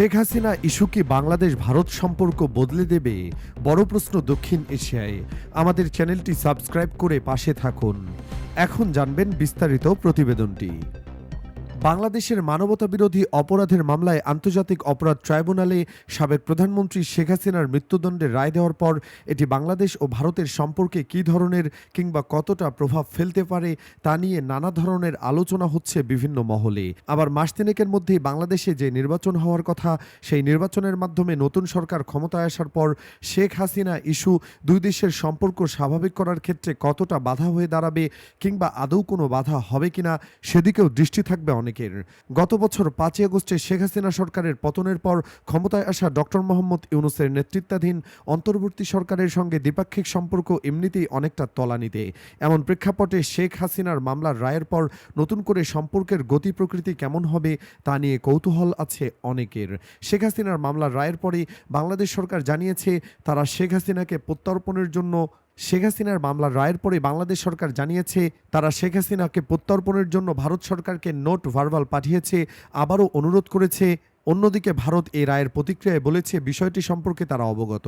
শেখ হাসিনা ইস্যুকে বাংলাদেশ ভারত সম্পর্ক বদলে দেবে, বড় প্রশ্ন দক্ষিণ এশিয়ায়। আমাদের চ্যানেলটি সাবস্ক্রাইব করে পাশে থাকুন। এখন জানবেন বিস্তারিত প্রতিবেদনটি। বাংলাদেশের মানবতা বিরোধী অপরাধের মামলায় আন্তর্জাতিক অপরাধ ট্রাইব্যুনালে সাবেক প্রধানমন্ত্রী শেখ হাসিনার মৃত্যুদণ্ডের রায় দেওয়ার পর এটি বাংলাদেশ ও ভারতের সম্পর্কে কী ধরনের কিংবা কতটা প্রভাব ফেলতে পারে তা নিয়ে নানা ধরনের আলোচনা হচ্ছে বিভিন্ন মহলে। আবার মাস তিনেকের মধ্যেই বাংলাদেশে যে নির্বাচন হওয়ার কথা, সেই নির্বাচনের মাধ্যমে নতুন সরকার ক্ষমতায় আসার পর শেখ হাসিনা ইস্যু দুই দেশের সম্পর্ক স্বাভাবিক করার ক্ষেত্রে কতটা বাধা হয়ে দাঁড়াবে কিংবা আদৌ কোনো বাধা হবে কিনা, সেদিকেও দৃষ্টি থাকবে অনেকের গত বছর পাঁচই আগস্টে শেখ হাসিনা সরকারের পতনের পর ক্ষমতায় আসা ডক্টর মোহাম্মদ ইউনুসের নেতৃত্বাধীন অন্তর্বর্তী সরকারের সঙ্গে দ্বিপাক্ষিক সম্পর্ক এমনিতেই অনেকটা তলানিতে। এমন প্রেক্ষাপটে শেখ হাসিনার মামলার রায়ের পর নতুন করে সম্পর্কের গতি প্রকৃতি কেমন হবে তা নিয়ে কৌতূহল আছে অনেকের। শেখ হাসিনার মামলার রায়ের পরে বাংলাদেশ সরকার জানিয়েছে, তারা শেখ হাসিনাকে প্রত্যর্পণের জন্য শেখ হাসিনার মামলার রায়ের পরে বাংলাদেশ সরকার জানিয়েছে, তারা শেখ হাসিনাকে প্রত্যর্পণের জন্য ভারত সরকারকে নোট ভার্বাল পাঠিয়েছে, আবারও অনুরোধ করেছে অন্যদিকে ভারত এই রায়ের প্রতিক্রিয়ায় বলেছে, বিষয়টি সম্পর্কে তারা অবগত।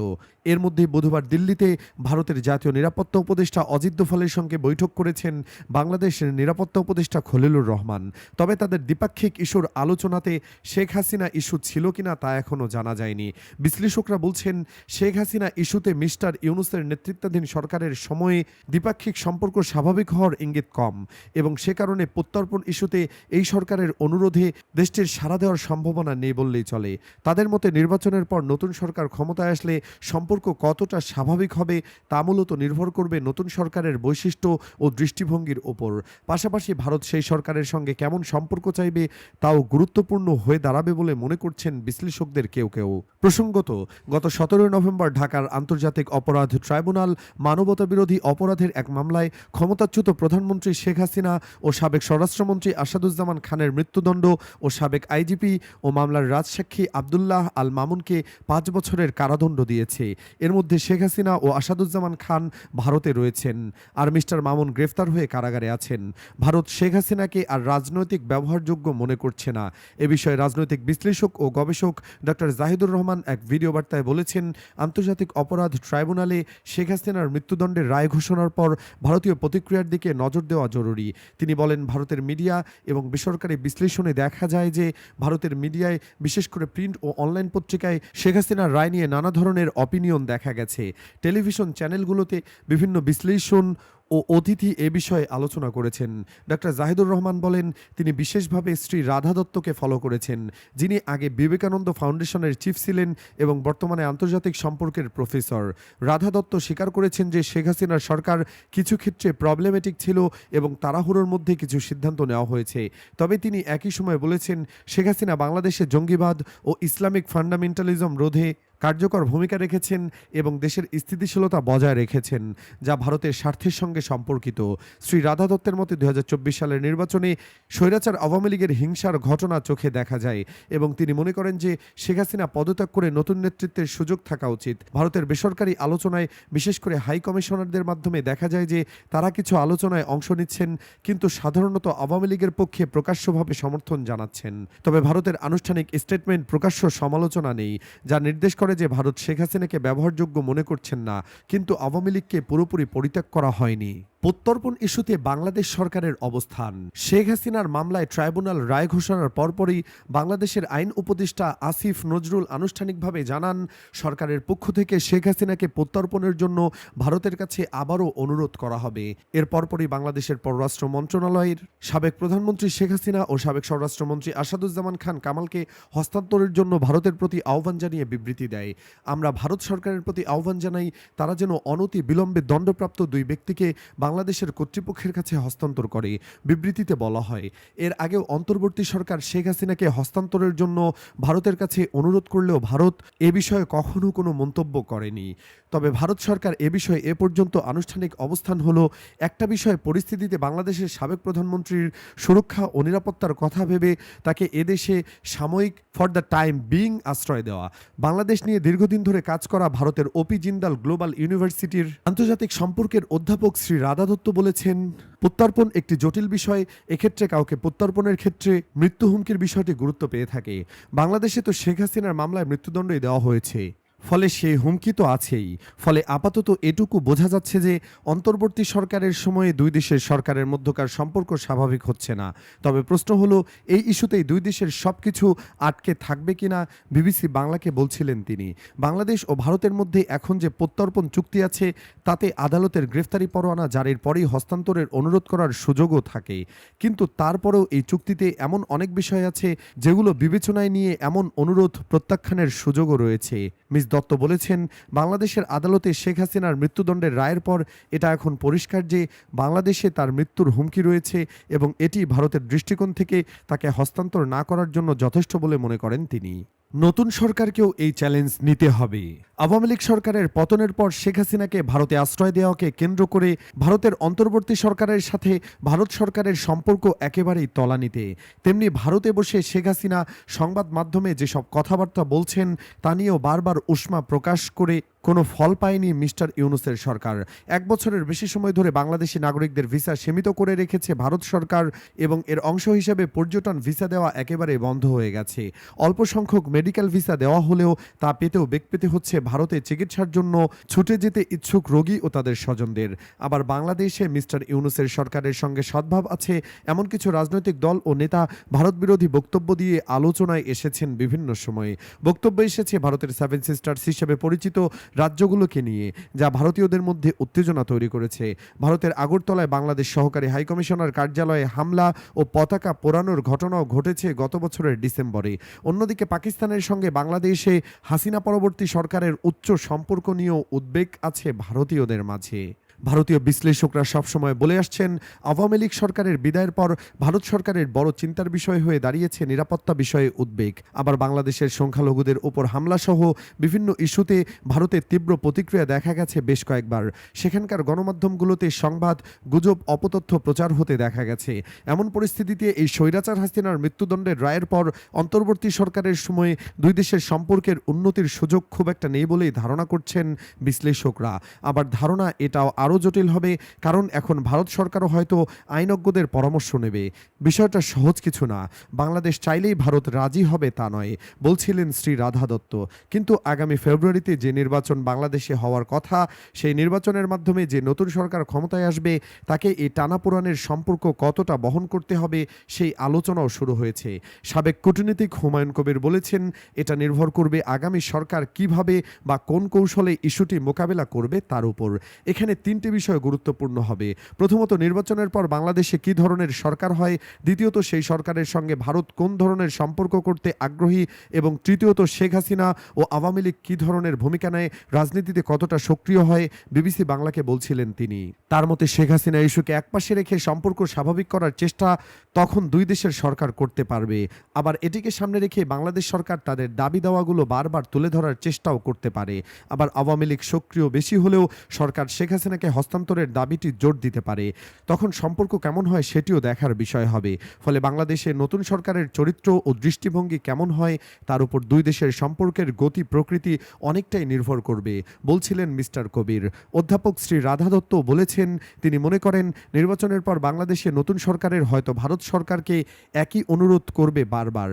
এর মধ্যে বুধবার দিল্লিতে ভারতের জাতীয় নিরাপত্তা উপদেষ্টা অজিত দোভালের সঙ্গে বৈঠক করেছেন বাংলাদেশের নিরাপত্তা উপদেষ্টা খলিলুর রহমান। তবে তাদের দ্বিপাক্ষিক ইস্যুর আলোচনাতে শেখ হাসিনা ইস্যু ছিল কিনা তা এখনও জানা যায়নি। বিশ্লেষকরা বলছেন, শেখ হাসিনা ইস্যুতে মিস্টার ইউনুসের নেতৃত্বাধীন সরকারের সময়ে দ্বিপাক্ষিক সম্পর্ক স্বাভাবিক হওয়ার ইঙ্গিত কম এবং সে কারণে প্রত্যর্পণ ইস্যুতে এই সরকারের অনুরোধে দেশটির সাড়া দেওয়ার সম্ভাবনা নেই বললেই চলে। তাদের মতে নির্বাচনের পর নতুন সরকার ক্ষমতায় আসলে সম্পর্ক কতটা স্বাভাবিক হবে তা মূলত নির্ভর করবে নতুন সরকারের বৈশিষ্ট্য ও দৃষ্টিভঙ্গির ওপর। পাশাপাশি ভারত সেই সরকারের সঙ্গে কেমন সম্পর্ক চাইবে তাও গুরুত্বপূর্ণ হয়ে দাঁড়াবে বলে মনে করছেন বিশ্লেষকদের কেউ কেউ। প্রসঙ্গত, গত সতেরোই নভেম্বর ঢাকার আন্তর্জাতিক অপরাধ ট্রাইব্যুনাল মানবতা বিরোধী অপরাধের এক মামলায় ক্ষমতাচ্যুত প্রধানমন্ত্রী শেখ হাসিনা ও সাবেক স্বরাষ্ট্রমন্ত্রী আসাদুজ্জামান খানের মৃত্যুদণ্ড ও সাবেক আইজিপি ও মামলার রাজসাক্ষী আবদুল্লাহ আল মামুনকে পাঁচ বছরের কারাদণ্ড দিয়েছে। এর মধ্যে শেখ হাসিনা ও আসাদুজ্জামান খান ভারতে রয়েছেন আর মিস্টার মামুন গ্রেফতার হয়ে কারাগারে আছেন। ভারত শেখ হাসিনাকে আর রাজনৈতিক ব্যবহারযোগ্য মনে করছে না। এ বিষয়ে রাজনৈতিক বিশ্লেষক ও গবেষক ডক্টর জাহিদুর রহমান এক ভিডিও বার্তায় বলেছেন, আন্তর্জাতিক অপরাধ ট্রাইব্যুনালে শেখ হাসিনার মৃত্যুদণ্ডের রায় ঘোষণার পর ভারতীয় প্রতিক্রিয়ার দিকে নজর দেওয়া জরুরি। তিনি বলেন, ভারতের মিডিয়া এবং বেসরকারি বিশ্লেষণে দেখা যায় যে ভারতের মিডিয়ায় বিশেষ করে প্রিন্ট ও অনলাইন পত্রিকায় শেখ হাসিনার রায় নিয়ে নানা ধরনের অপিনিয়ন দেখা গেছে। টেলিভিশন চ্যানেলগুলোতে বিভিন্ন বিশ্লেষণ ও অতিথি এ বিষয়ে আলোচনা করেছেন। ডক্টর জাহিদুর রহমান বলেন, তিনি বিশেষভাবে শ্রী রাধা দত্তকে ফলো করেছেন, যিনি আগে বিবেকানন্দ ফাউন্ডেশনের চিফ ছিলেন এবং বর্তমানে আন্তর্জাতিক সম্পর্কের প্রফেসর রাধা দত্ত স্বীকার করেছেন যে শেখ হাসিনার সরকার কিছু ক্ষেত্রে প্রবলেমেটিক ছিল এবং তাড়াহুড়োর মধ্যে কিছু সিদ্ধান্ত নেওয়া হয়েছে। তবে তিনি একই সময় বলেছেন, শেখ হাসিনা বাংলাদেশে জঙ্গিবাদ ও ইসলামিক ফান্ডামেন্টালিজম রোধে কার্যকর ভূমিকা রেখেছেন এবং দেশের স্থিতিশীলতা বজায় রেখেছেন, যা ভারতের স্বার্থের সঙ্গে সম্পর্কিত। শ্রী রাধা দত্তের মতে দু হাজার চব্বিশ সালের নির্বাচনে স্বৈরাচার আওয়ামী লীগের হিংসার ঘটনা চোখে দেখা যায় এবং তিনি মনে করেন যে শেখ হাসিনা পদত্যাগ করে নতুন নেতৃত্বের সুযোগ থাকা উচিত। ভারতের বেসরকারি আলোচনায়, বিশেষ করে হাই কমিশনারদের মাধ্যমে দেখা যায় যে তারা কিছু আলোচনায় অংশ নিচ্ছেন, কিন্তু সাধারণত আওয়ামী লীগের পক্ষে প্রকাশ্যভাবে সমর্থন জানাচ্ছেন। তবে ভারতের আনুষ্ঠানিক স্টেটমেন্ট প্রকাশ্য সমালোচনা নেই, যা নির্দেশ করে যে ভারত শেখ হাসিনাকে ব্যবহারযোগ্য মনে করছেন না, কিন্তু আওয়ামী লীগকে পুরোপুরি পরিত্যাগ করা হয়নি। প্রত্যর্পণ ইস্যুতে বাংলাদেশ সরকারের অবস্থান। শেখ হাসিনার মামলায় ট্রাইব্যুনাল রায় ঘোষণার পরপরই বাংলাদেশের আইন উপদেষ্টা আসিফ নজরুল আনুষ্ঠানিকভাবে জানান, সরকারের পক্ষ থেকে শেখ হাসিনাকে প্রত্যর্পণের জন্য ভারতের কাছে আবারও অনুরোধ করা হবে। এর পরপরই বাংলাদেশের পররাষ্ট্র মন্ত্রণালয়ের সাবেক প্রধানমন্ত্রী শেখ হাসিনা ও সাবেক স্বরাষ্ট্রমন্ত্রী আসাদুজ্জামান খান কামালকে হস্তান্তরের জন্য ভারতের প্রতি আহ্বান জানিয়ে বিবৃতি দেয়। আমরা ভারত সরকারের প্রতি আহ্বান জানাই, তারা যেন অনতি বিলম্বে দণ্ডপ্রাপ্ত দুই ব্যক্তিকে বাংলাদেশের কর্তৃপক্ষের কাছে হস্তান্তর করে। বিবৃতিতে বলা হয়, এর আগেও অন্তর্বর্তী সরকার শেখ হাসিনাকে হস্তান্তরের জন্য ভারতের কাছে অনুরোধ করলেও ভারত এ বিষয়ে কখনো কোনো মন্তব্য করেনি। তবে ভারত সরকার এ বিষয়ে এ পর্যন্ত আনুষ্ঠানিক অবস্থান হলো একটা বিষয়ে পরিস্থিতিতে বাংলাদেশের সাবেক প্রধানমন্ত্রীর সুরক্ষা ও নিরাপত্তার কথা ভেবে তাকে এদেশে সাময়িক ফর দ্য টাইম বিং আশ্রয় দেওয়া। বাংলাদেশ নিয়ে দীর্ঘদিন ধরে কাজ করা ভারতের ওপি জিন্দাল গ্লোবাল ইউনিভার্সিটির আন্তর্জাতিক সম্পর্কের অধ্যাপক শ্রী রাধা দত্ত বলেছেন, প্রত্যর্পণ একটি জটিল বিষয়, এক্ষেত্রে কাউকে প্রত্যর্পণের ক্ষেত্রে মৃত্যু হুমকির বিষয়টি গুরুত্ব পেয়ে থাকে। বাংলাদেশে তো শেখ হাসিনার মামলায় মৃত্যুদণ্ডই দেওয়া হয়েছে। ফলে সেই হুমকি তো আছেই। ফলে আপাতত এটুকু বোঝা যাচ্ছে যে অন্তর্বর্তী সরকারের সময়ে দুই দেশের সরকারের মধ্যকার সম্পর্ক স্বাভাবিক হচ্ছে না। তবে প্রশ্ন হলো, এই ইস্যুতেই দুই দেশের সব কিছু আটকে থাকবে কিনা বিবিসি বাংলাকে বলছিলেন তিনি। বাংলাদেশ ও ভারতের মধ্যে এখন যে প্রত্যর্পণ চুক্তি আছে, তাতে আদালতের গ্রেফতারি পরোয়ানা জারির পরেই হস্তান্তরের অনুরোধ করার সুযোগও থাকে। কিন্তু তারপরেও এই চুক্তিতে এমন অনেক বিষয় আছে, যেগুলো বিবেচনায় নিয়ে এমন অনুরোধ প্রত্যাখ্যানের সুযোগও রয়েছে। মিস দত্ত বলেছেন, বাংলাদেশের আদালতে শেখ হাসিনার মৃত্যুদণ্ডের রায়ের পর এটা এখন পরিষ্কার যে বাংলাদেশে তার মৃত্যুর হুমকি রয়েছে এবং এটি ভারতের দৃষ্টিকোণ থেকে তাকে হস্তান্তর না করার জন্য যথেষ্ট বলে মনে করেন তিনি। নতুন সরকারকেও এই চ্যালেঞ্জ নিতে হবে। আওয়ামী লীগ সরকারের পতনের পর শেখ হাসিনাকে ভারতে আশ্রয় দেওয়াকে কেন্দ্র করে ভারতের অন্তর্বর্তী সরকারের সাথে ভারত সরকারের সম্পর্ক একেবারেই তলানিতে। তেমনি ভারতে বসে শেখ হাসিনা সংবাদ মাধ্যমে যেসব কথাবার্তা বলছেন, তা নিয়েও বারবার উষ্মা প্রকাশ করে কোনো ফল পায়নি মিস্টার ইউনুসের সরকার। এক বছরের বেশি সময় ধরে বাংলাদেশি নাগরিকদের ভিসা সীমিত করে রেখেছে ভারত সরকার এবং এর অংশ হিসেবে পর্যটন ভিসা দেওয়া একেবারে বন্ধ হয়ে গেছে। অল্প সংখ্যক মেডিকেল ভিসা দেওয়া হলেও তা পেতেও বেগ পেতে হচ্ছে ভারতে চিকিৎসার জন্য ছুটে যেতে ইচ্ছুক রোগী ও তাদের স্বজনদের। আবার বাংলাদেশে মিস্টার ইউনুসের সরকারের সঙ্গে সদ্ভাব আছে এমন কিছু রাজনৈতিক দল ও নেতা ভারত বিরোধী বক্তব্য দিয়ে আলোচনায় এসেছেন বিভিন্ন সময়ে। বক্তব্য এসেছে ভারতের সেভেন সিস্টার্স হিসেবে পরিচিত রাজ্যগুলোকে নিয়ে, যা ভারতীয়দের মধ্যে উত্তেজনা তৈরি করেছে। ভারতের আগরতলায় বাংলাদেশ সহকারী হাইকমিশনার কার্যালয়ে হামলা ও পতাকা পোড়ানোর ঘটনাও ঘটেছে গত বছরের ডিসেম্বরে। অন্যদিকে পাকিস্তানের সঙ্গে বাংলাদেশে হাসিনা পরবর্তী সরকারের উচ্চ সম্পর্ক নিয়েও উদ্বেগ আছে ভারতীয়দের মাঝে। ভারতীয় বিশ্লেষকরা সবসময় বলে আসছেন, আওয়ামী লীগ সরকারের বিদায়ের পর ভারত সরকারের বড় চিন্তার বিষয় হয়ে দাঁড়িয়েছে নিরাপত্তা বিষয়ে উদ্বেগ। আবার বাংলাদেশের সংখ্যালঘুদের ওপর হামলাসহ বিভিন্ন ইস্যুতে ভারতের তীব্র প্রতিক্রিয়া দেখা গেছে বেশ কয়েকবার। সেখানকার গণমাধ্যমগুলোতে সংবাদ, গুজব, অপতথ্য প্রচার হতে দেখা গেছে। এমন পরিস্থিতিতে এই স্বৈরাচার হাসিনার মৃত্যুদণ্ডের রায়ের পর অন্তর্বর্তী সরকারের সময়ে দুই দেশের সম্পর্কের উন্নতির সুযোগ খুব একটা নেই বলেই ধারণা করছেন বিশ্লেষকরা। আবার ধারণা এটাও আরও জটিল হবে, কারণ এখন ভারত সরকারও হয়তো আইনজ্ঞদের পরামর্শ নেবে। বিষয়টা সহজ কিছু না। বাংলাদেশ চাইলেই ভারত রাজি হবে তা নয়, বলছিলেন শ্রী রাধা দত্ত। কিন্তু আগামী ফেব্রুয়ারিতে যে নির্বাচন বাংলাদেশে হওয়ার কথা, সেই নির্বাচনের মাধ্যমে যে নতুন সরকার ক্ষমতায় আসবে, তাকে এই টানাপোড়ানের সম্পর্ক কতটা বহন করতে হবে, সেই আলোচনাও শুরু হয়েছে। সাবেক কূটনীতিক হুমায়ুন কবির বলেছেন, এটা নির্ভর করবে আগামী সরকার কীভাবে বা কোন কৌশলে ইস্যুটি মোকাবেলা করবে তার উপর। এখানে তিনটি বিষয় গুরুত্বপূর্ণ হবে। প্রথমত, নির্বাচনের পর বাংলাদেশে কি ধরনের সরকার হয়? দ্বিতীয়ত, সেই সরকারের সঙ্গে ভারত কোন ধরনের সম্পর্ক করতে আগ্রহী? এবং তৃতীয়ত, শেখ হাসিনা ও আওয়ামী লীগ কী ধরনের ভূমিকা নেয়? রাজনীতিতে কতটা সক্রিয় হয়? বিবিসি বাংলাকে বলছিলেন তিনি। তার মতে, শেখ হাসিনা ইস্যুকে একপাশে রেখে সম্পর্ক স্বাভাবিক করার চেষ্টা তখন দুই দেশের সরকার করতে পারবে। আবার এটিকে সামনে রেখে বাংলাদেশ সরকার তাদের দাবি দেওয়াগুলো বারবার তুলে ধরার চেষ্টাও করতে পারে। আবার আওয়ামী লীগ সক্রিয় বেশি হলেও সরকার শেখ হাসিনাকে হস্তান্তরের দাবিটি জোর দিতে পারে। তখন সম্পর্ক কেমন হয় সেটিও দেখার বিষয় হবে। ফলে বাংলাদেশে নতুন সরকারের চরিত্র ও দৃষ্টিভঙ্গি কেমন হয়, তার উপর দুই দেশের সম্পর্কের গতি প্রকৃতি অনেকটাই নির্ভর করবে, বলছিলেন মিস্টার কবির। অধ্যাপক শ্রী রাধা দত্ত বলেছেন, তিনি মনে করেন, নির্বাচনের পর বাংলাদেশে নতুন সরকারের হয়তো ভারত সরকারকে একই অনুরোধ করবে বারবার।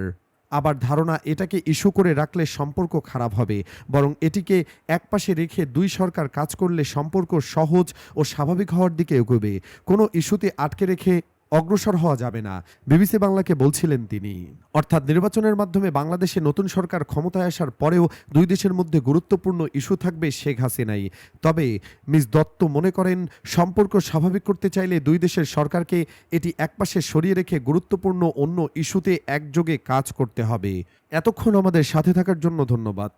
আবার ধারণা এটাকে ইস্যু করে রাখলে সম্পর্ক খারাপ হবে। বরং এটিকে একপাশে রেখে দুই সরকার কাজ করলে সম্পর্ক সহজ ও স্বাভাবিক হওয়ার দিকে এগোবে। কোনো ইস্যুতে আটকে রেখে অগ্রসর হওয়া যাবে না। বিবিসি বাংলাকে বলছিলেন তিনি। অর্থাৎ নির্বাচনের মাধ্যমে বাংলাদেশে নতুন সরকার ক্ষমতায় আসার পরেও দুই দেশের মধ্যে গুরুত্বপূর্ণ ইস্যু থাকবে শেখ হাসিনাই। তবে মিস দত্ত মনে করেন, সম্পর্ক স্বাভাবিক করতে চাইলে দুই দেশের সরকারকে এটি একপাশে সরিয়ে রেখে গুরুত্বপূর্ণ অন্য ইস্যুতে একযোগে কাজ করতে হবে। এতক্ষণ আমাদের সাথে থাকার জন্য ধন্যবাদ।